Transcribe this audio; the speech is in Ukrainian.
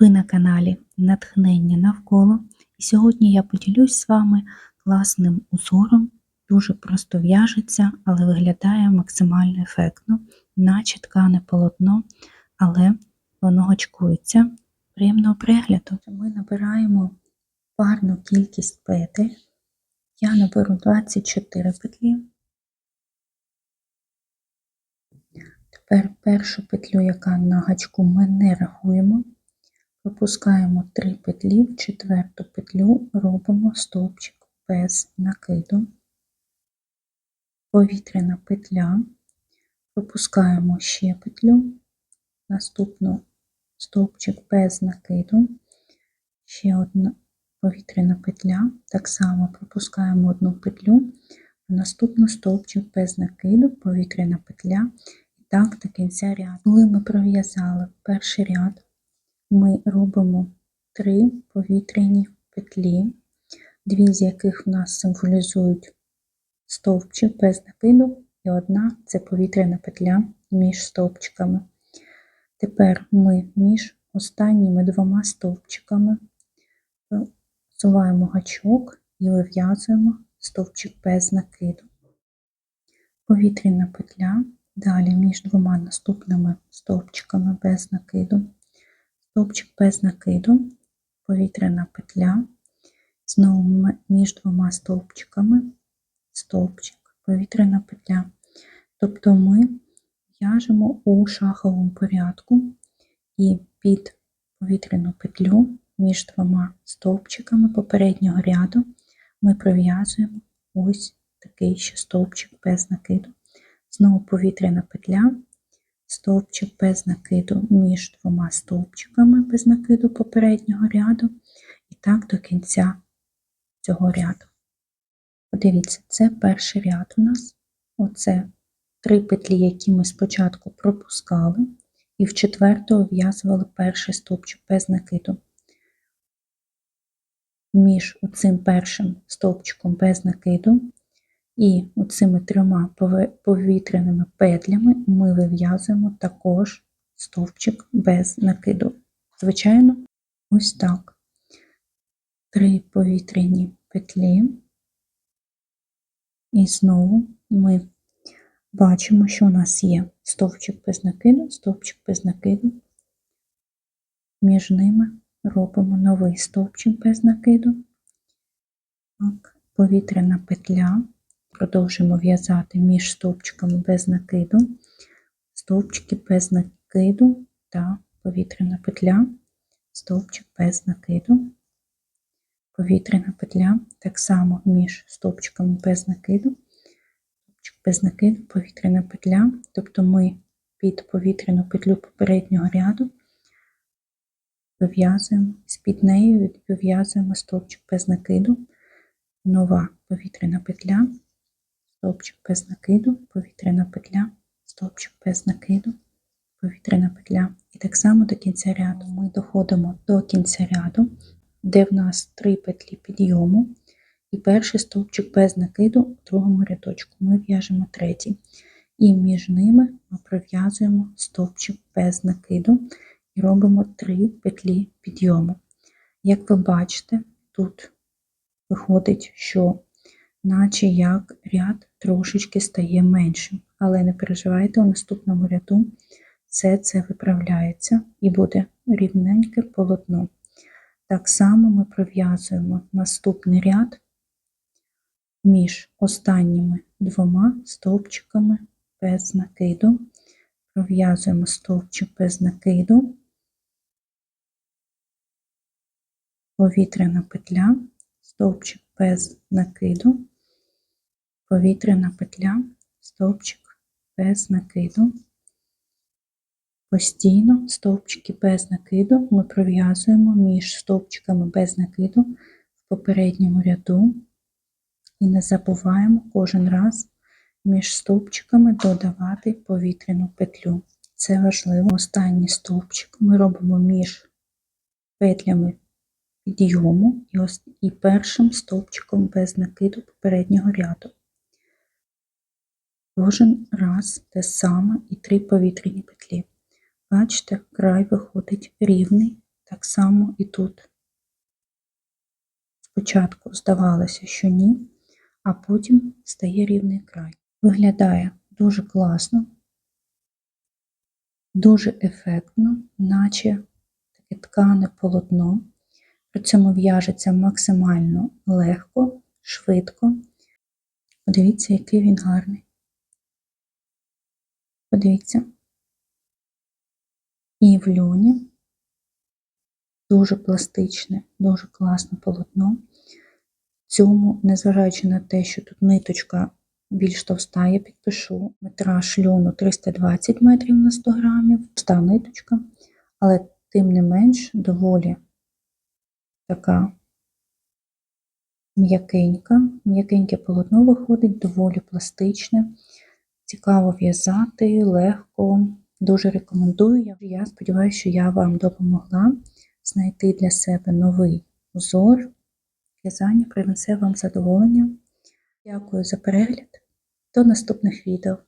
Ви на каналі Натхнення навколо. І сьогодні я поділюсь з вами класним узором. Дуже просто в'яжеться, але виглядає максимально ефектно, наче ткане полотно, але воно очкується. Приємного перегляду. Ми набираємо парну кількість петель. Я наберу 24 петлі. Тепер першу петлю, яка на гачку, ми не рахуємо. Пропускаємо 3 петлі, в четверту петлю робимо стовпчик без накиду, повітряна петля, пропускаємо ще петлю, наступну стовпчик без накиду, ще одна повітряна петля, так само пропускаємо одну петлю, наступну стовпчик без накиду, повітряна петля, і так до кінця ряду. Коли ми пров'язали перший ряд, ми робимо три повітряні петлі, дві з яких в нас символізують стовпчик без накиду, і одна це повітряна петля між стовпчиками. Тепер ми між останніми двома стовпчиками всуваємо гачок і вив'язуємо стовпчик без накиду. Повітряна петля, далі між двома наступними стовпчиками без накиду стовпчик без накиду, повітряна петля, знову між двома стовпчиками, стовпчик, повітряна петля. Тобто ми в'яжемо у шаховому порядку і під повітряну петлю між двома стовпчиками попереднього ряду ми пров'язуємо ось такий ще стовпчик без накиду. Знову повітряна петля стовпчик без накиду між двома стовпчиками без накиду попереднього ряду, і так до кінця цього ряду. Подивіться, це перший ряд у нас. Оце три петлі, які ми спочатку пропускали, і в четверту в'язували перший стовпчик без накиду. Між оцим першим стовпчиком без накиду і оцими трьома повітряними петлями ми вив'язуємо також стовпчик без накиду. Звичайно, ось так. Три повітряні петлі, і знову ми бачимо, що у нас є стовпчик без накиду, стовпчик без накиду. Між ними робимо новий стовпчик без накиду, так, повітряна петля. Продовжуємо в'язати між стовпчиками без накиду, стовпчики без накиду та повітряна петля, стовпчик без накиду, повітряна петля, так само між стовпчиками без накиду, стовпчик без накиду, повітряна петля, тобто ми під повітряну петлю попереднього ряду вив'язуємо, з-під нею вив'язуємо стовпчик без накиду, нова повітряна петля стовпчик без накиду, повітряна петля, стовпчик без накиду, повітряна петля. І так само до кінця ряду ми доходимо до кінця ряду, де в нас три петлі підйому, і перший стовпчик без накиду у другому рядочку ми в'яжемо третій. І між ними ми пров'язуємо стовпчик без накиду і робимо три петлі підйому. Як ви бачите, тут виходить, що наче як ряд трошечки стає меншим. Але не переживайте, у наступному ряду все це виправляється і буде рівненьке полотно. Так само ми пров'язуємо наступний ряд між останніми двома стовпчиками без накиду, пров'язуємо стовпчик без накиду, повітряна петля, стовпчик без накиду, повітряна петля, стовпчик без накиду. Постійно стовпчики без накиду ми пров'язуємо між стовпчиками без накиду в попередньому ряду і не забуваємо кожен раз між стовпчиками додавати повітряну петлю. Це важливо. Останній стовпчик ми робимо між петлями підйому і першим стовпчиком без накиду попереднього ряду. Кожен раз те саме і три повітряні петлі. Бачите, край виходить рівний, Так само і тут. Спочатку здавалося, що ні, а потім стає рівний край. Виглядає дуже класно, дуже ефектно, наче таке ткане полотно. При цьому в'яжеться максимально легко, швидко. Подивіться, який він гарний. Подивіться. І в льоні дуже пластичне, дуже класне полотно. Цьому, незважаючи на те, що тут ниточка більш товста, я підпишу метраж льону 320 метрів на 100 грамів, товста ниточка, але тим не менш доволі така м'якенька, м'якеньке полотно виходить, доволі пластичне, цікаво в'язати, легко. Дуже рекомендую. Я сподіваюся, що я вам допомогла знайти для себе новий узор. В'язання принесе вам задоволення. Дякую за перегляд. До наступних відео.